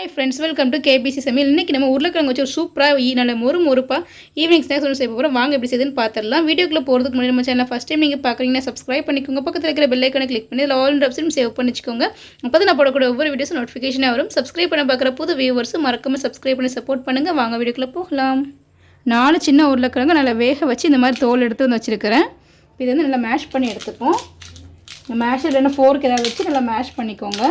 Hi friends welcome to KBC சமையல் இன்றைக்கி நம்ம உருளைக்கிழங்கு வச்சு ஒரு சூப்பராக நல்ல ஒரு மொறுப்பாக ஈவினிங் ஸ்நாக்ஸ் ஒன்று செய்ய போகிறோம் வாங்க எப்படி செய்யுதுன்னு பார்த்துடலாம் வீடியோக்குள்ளே போகிறதுக்கு முன்னாடி நம்ம சேனல் ஃபஸ்ட் டைம் நீங்கள் பார்க்குறீங்கன்னா சப்ஸ்கிரைப் பண்ணிக்கோங்க. பக்கத்தில் இருக்கிற பெல் ஐக்கனை கிளிக் பண்ணி அதில் ஆல் ஆப்ஷன் சேவ் பண்ணிச்சுக்கோங்க. அப்போ தான் நான் போடக்கூடிய ஒவ்வொரு வீடியோஸும் நோட்டிஃபிகேஷனாக வரும். சப்ஸ்கிரைப் பண்ண பார்க்குற புது வியூவர்ஸும் மறக்காமல் சப்ஸ்கிரைப் பண்ணி சப்போர்ட் பண்ணுங்கள் வாங்க வீடியோக்குள்ளே போகலாம். நாலு சின்ன உருளைக்கிழங்கு நல்லா வேக வச்சு இந்த மாதிரி தோல் எடுத்து வந்து வச்சுருக்கிறேன். இது வந்து நல்லா மேஷ் பண்ணி எடுத்துப்போம். மேஷ் இல்லைன்னா ஃபோர்க் ஏதாவது வச்சு நல்லா மேஷ் பண்ணிக்கோங்க.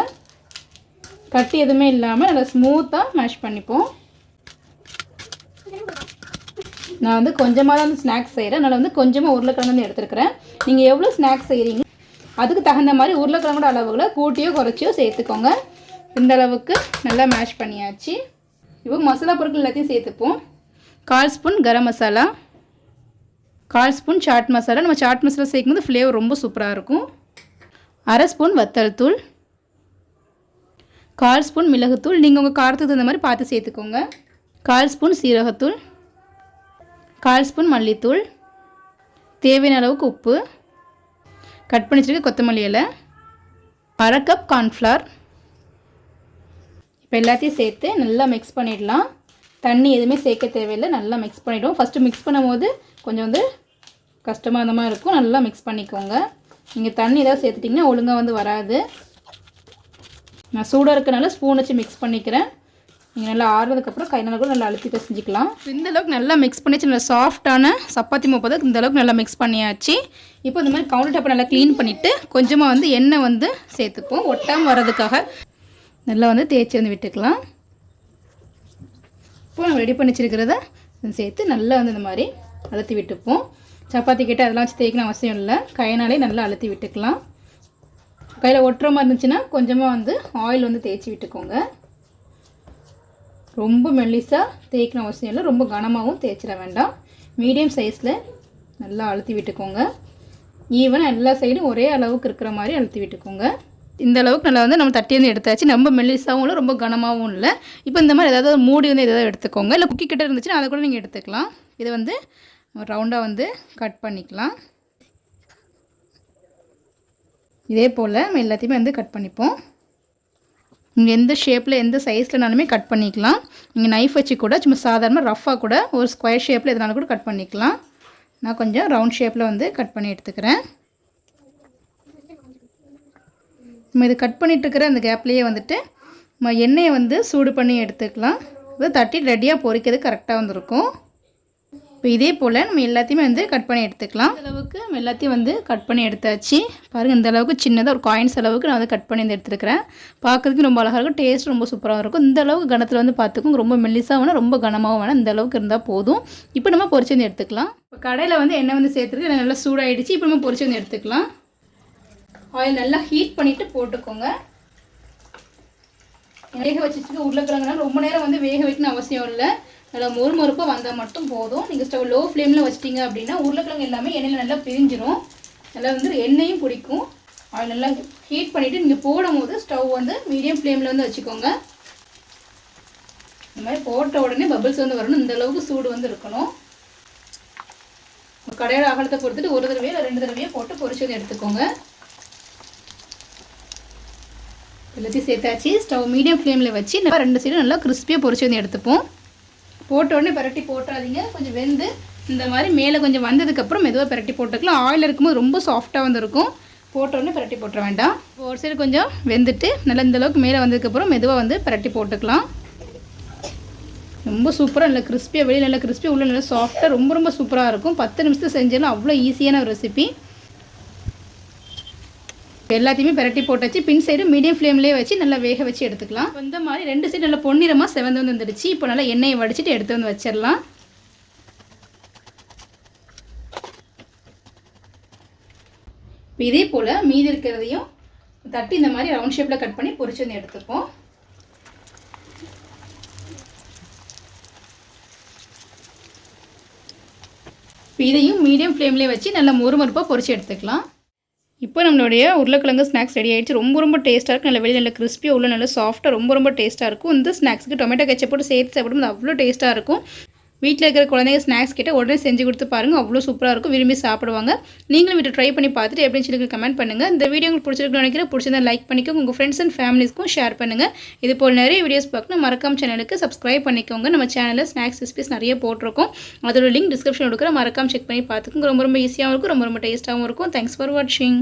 கட்டி எதுவுமே இல்லாமல் நல்லா ஸ்மூத்தாக மேஷ் பண்ணிப்போம். நான் வந்து கொஞ்சமாக தான் வந்து ஸ்நாக்ஸ் செய்கிறேன் அதனால் வந்து கொஞ்சமாக உருளைக்கிழங்கு வந்து எடுத்துருக்கிறேன். நீங்கள் எவ்வளோ ஸ்நாக்ஸ் செய்கிறீங்க அதுக்கு தகுந்த மாதிரி உருளைக்கிழங்கோட அளவுகளை கூட்டியோ குறைச்சியோ சேர்த்துக்கோங்க. இந்த அளவுக்கு நல்லா மேஷ் பண்ணியாச்சு. இப்போ மசாலா பொருட்கள் எல்லாத்தையும் சேர்த்துப்போம். கால் ஸ்பூன் கரம் மசாலா கால் ஸ்பூன் சாட் மசாலா. நம்ம சாட் மசாலா சேர்க்கும்போது ஃப்ளேவர் ரொம்ப சூப்பராக இருக்கும். அரை ஸ்பூன் வத்தல் தூள் கால் ஸ்பூன் மிளகுத்தூள். நீங்கள் உங்கள் காரத்துக்கு தகுந்த மாதிரி பார்த்து சேர்த்துக்கோங்க. கால் ஸ்பூன் சீரகத்தூள். கால் ஸ்பூன் மல்லித்தூள். தேவையான அளவுக்கு உப்பு. கட் பண்ணி வச்சுருக்க கொத்தமல்லி இலை. அரை கப் கார்ன்ஃப்ளவர் இப்போ எல்லாத்தையும் சேர்த்து நல்லா மிக்ஸ் பண்ணிடலாம். தண்ணி எதுவுமே சேர்க்க தேவையில்லை. நல்லா மிக்ஸ் பண்ணிவிடுவோம் ஃபஸ்ட்டு மிக்ஸ் பண்ணும்போது கொஞ்சம் வந்து கஷ்டமாக இருந்த மாதிரி இருக்கும். நல்லா மிக்ஸ் பண்ணிக்கோங்க. நீங்கள் தண்ணி ஏதாவது சேர்த்துட்டிங்கன்னா ஒழுங்காக வந்து வராது. நான் சூடாக இருக்கனால ஸ்பூன் வச்சு மிக்ஸ் பண்ணிக்கிறேன். நீங்கள் நல்லா ஆறுறதுக்கப்புறம் கை நல்லா கூட நல்லா அழுத்தி செஞ்சுக்கலாம். இந்த அளவுக்கு நல்லா மிக்ஸ் பண்ணிச்சு நல்லா சாஃப்டான சப்பாத்தி முப்பது இந்த அளவுக்கு நல்லா மிக்ஸ் பண்ணியாச்சு. இப்போ இந்த மாதிரி கவுண்டர் டாப்பை நல்லா க்ளீன் பண்ணிவிட்டு கொஞ்சமாக வந்து எண்ணெய் வந்து சேர்த்துப்போம். ஒட்டாமல் வர்றதுக்காக நல்லா வந்து தேய்ச்சி வந்து விட்டுக்கலாம். இப்போ நம்ம ரெடி பண்ணி வச்சுருக்கிறத சேர்த்து நல்லா வந்து இந்த மாதிரி அழுத்தி விட்டுப்போம். சப்பாத்தி கிட்ட அதெல்லாம் வச்சு தேய்க்கணும் அவசியம் இல்லை. கையினாலே நல்லா அழுத்தி விட்டுக்கலாம். கையில் ஒட்டுற மாதிரி இருந்துச்சுன்னா கொஞ்சமாக வந்து ஆயில் வந்து தேய்ச்சி விட்டுக்கோங்க. ரொம்ப மெல்லிஸாக தேய்க்கணும் அவசியம் இல்லை. ரொம்ப கனமாகவும் தேய்ச்சிட வேண்டாம். மீடியம் சைஸில் நல்லா அழுத்தி விட்டுக்கோங்க. ஈவனாக எல்லா சைடும் ஒரே அளவுக்கு இருக்கிற மாதிரி அழுத்தி விட்டுக்கோங்க. இந்த அளவுக்கு நல்லா வந்து நம்ம தட்டி வந்து எடுத்தாச்சு. ரொம்ப மெல்லிஸாகவும் இல்லை ரொம்ப கனமாகவும் இல்லை. இப்போ இந்த மாதிரி ஏதாவது மூடி வந்து எதாவது எடுத்துக்கோங்க. இல்லை குக்கி கிட்ட இருந்துச்சுன்னா அதை கூட நீங்கள் எடுத்துக்கலாம். இதை வந்து ரவுண்டாக வந்து கட் பண்ணிக்கலாம். இதே போல் நம்ம எல்லாத்தையுமே வந்து கட் பண்ணிப்போம். நீங்கள் எந்த ஷேப்பில் எந்த சைஸ்லனாலுமே கட் பண்ணிக்கலாம். நீங்கள் நைஃப் வச்சு கூட சும்மா சாதாரணமாக ரஃப்பாக கூட ஒரு ஸ்கொயர் ஷேப்பில் எதனாலும் கூட கட் பண்ணிக்கலாம். நான் கொஞ்சம் ரவுண்ட் ஷேப்பில் வந்து கட் பண்ணி எடுத்துக்கிறேன். நம்ம இது கட் பண்ணிட்டுருக்கிற அந்த கேப்லேயே வந்துட்டு நம்ம எண்ணெயை வந்து சூடு பண்ணி எடுத்துக்கலாம். இதை தட்டி ரெடியாக பொறிக்கிறது கரெக்டாக வந்துருக்கும். இப்போ இதே போல் நம்ம எல்லாத்தையுமே வந்து கட் பண்ணி எடுத்துக்கலாம். அளவுக்கு நம்ம எல்லாத்தையும் வந்து கட் பண்ணி எடுத்தாச்சு. பாருங்கள் இந்த அளவுக்கு சின்னதாக ஒரு காயின்ஸ் அளவுக்கு நான் வந்து கட் பண்ணி வந்து எடுத்துருக்கிறேன். பார்க்குறதுக்கு ரொம்ப அழகாக இருக்கும். டேஸ்ட் ரொம்ப சூப்பராக இருக்கும். இந்த அளவுக்கு கணத்தில் வந்து பார்த்துக்கும் ரொம்ப மெல்லிசாக வேணால் ரொம்ப கனமாகவும் வேணால் இந்த அளவுக்கு இருந்தால் போதும். இப்போ நம்ம பொறிச்சு வந்து எடுத்துக்கலாம். இப்போ கடையில் வந்து எண்ணெய் வந்து சேர்த்துருக்கு நல்லா சூடாகிடுச்சு இப்போ நம்ம பொறிச்சு வந்து எடுத்துக்கலாம். ஆயில் நல்லா ஹீட் பண்ணிவிட்டு போட்டுக்கோங்க. வேக வச்சுட்டு உருளைக்கிழங்குனா ரொம்ப நேரம் வந்து வேக வைக்கணும் அவசியம் இல்லை. நல்லா மொறு மொறுப்பாக வந்தால் மட்டும் போதும். நீங்கள் ஸ்டவ் லோ ஃப்ளேமில் வச்சிட்டிங்க அப்படின்னா உருளைக்கிழங்கு எல்லாமே எண்ணெயில் நல்லா பிரிஞ்சிடும் நல்லா வந்து எண்ணெயும் பிடிக்கும். அது நல்லா ஹீட் பண்ணிவிட்டு நீங்கள் போடும் போது ஸ்டவ் வந்து மீடியம் ஃப்ளேமில் வந்து வச்சுக்கோங்க. இந்த மாதிரி போட்ட உடனே பபிள்ஸ் வந்து வரணும். இந்த அளவுக்கு சூடு வந்து இருக்கணும். கடையில் அகலத்தை பொறுத்துட்டு ஒரு தடவையோ இல்லை ரெண்டு தடவையோ போட்டு பொரிச்சு வந்து எடுத்துக்கோங்க. எல்லாத்தையும் சேர்த்தாச்சு. ஸ்டவ் மீடியம் ஃப்ளேமில் வச்சு நம்ம ரெண்டு சைடும் நல்லா கிறிஸ்பியாக பொரிச்சு வந்து எடுத்துப்போம். போட்ட உடனே பரட்டி போட்டுறாதீங்க கொஞ்சம் வெந்து இந்த மாதிரி மேலே கொஞ்சம் வந்ததுக்கப்புறம் மெதுவாக பரட்டி போட்டுக்கலாம். ஆயில் இருக்கும்போது ரொம்ப சாஃப்டாக வந்துருக்கும். போட்ட உடனே பரட்டி போட்டுற வேண்டாம். ஒரு சைடு கொஞ்சம் வெந்துட்டு நல்லா இந்தளவுக்கு மேலே வந்ததுக்கப்புறம் மெதுவாக வந்து பரட்டி போட்டுக்கலாம். ரொம்ப சூப்பராக நல்லா கிறிஸ்பியாக வெளியில் நல்லா கிறிஸ்பியாக உள்ள நல்லா சாஃப்டாக ரொம்ப ரொம்ப சூப்பராக இருக்கும். பத்து நிமிஷத்தில் செஞ்சாலும் அவ்வளோ ஈஸியான ஒரு ரெசிபி எல்லாத்தையுமே பரட்டி போட்டாச்சு. பின் சைடு மீடியம் ஃப்ளேம்லேயே வச்சு நல்லா வேக வச்சு எடுத்துக்கலாம். இந்த மாதிரி ரெண்டு சைடு நல்லா பொன்னிறமாக செவந்து வந்து வந்துடுச்சு. இப்போ நல்லா எண்ணெயை வடிச்சிட்டு எடுத்து வந்து வச்சிடலாம். இதே போல் மீதி இருக்கிறதையும் தட்டி இந்த மாதிரி ரவுண்ட் ஷேப்பில் கட் பண்ணி பொறிச்சு வந்து எடுத்துப்போம். இதையும் மீடியம் ஃப்ளேம்லேயே வச்சு நல்லா மொறுமொறுப்பாக பொரிச்சு எடுத்துக்கலாம். இப்போ நம்மளுடைய உருளைக்கிழங்கு ஸ்நாக்ஸ் ரெடி ஆகிடுச்சு ரொம்ப ரொம்ப டேஸ்ட்டாக இருக்கும் நல்ல வெளியில் நல்ல கிறிஸ்பியாக உள்ள நல்ல சாஃப்ட்டாக ரொம்ப ரொம்ப டேஸ்ட்டாக இருக்கும். இந்த ஸ்நாக்ஸுக்கு டொமேட்டோ கெச்சப் போட்டு சேர்த்து சாப்பிடும்போது அவ்வளோ டேஸ்ட்டாக இருக்கும். வீட்டில் இருக்கிற குழந்தைங்க ஸ்நாக்ஸ் கிட்ட உடனே செஞ்சு கொடுத்து பாருங்கள் அவ்வளோ சூப்பராக இருக்கும். விரும்பி சாப்பிடுவாங்க. நீங்களும் வீட்டை ட்ரை பண்ணி பார்த்துட்டு எப்படின்னு சொல்லி கமெண்ட் பண்ணுங்கள் இந்த வீடியோ உங்களுக்கு பிடிச்சிருக்குன்னு நினைக்கிறேன். பிடிச்சிருந்தா லைக் பண்ணிக்கோங்க. உங்கள் ஃப்ரெண்ட்ஸ் அண்ட் ஃபேமிலிஸ்க்கும் ஷேர் பண்ணுங்கள் இது போல் நிறைய வீடியோஸ் பார்க்கணும். மறக்காம சேனலுக்கு சப்ஸ்கிரைப் பண்ணிக்கோங்க. நம்ம சேனலில் ஸ்நாக்ஸ் ரெசிபிஸ் நிறைய போட்டிருக்கோம். அதோட லிங்க் டிஸ்கிரிப்ஷன் கொடுக்குற மறக்காம செக் பண்ணி பார்த்துக்கோங்க. ரொம்ப ரொம்ப ஈஸியாகவும் இருக்கும். ரொம்ப ரொம்ப டேஸ்ட்டாகவும் இருக்கும். தேங்க்ஸ் ஃபார் வாட்சிங்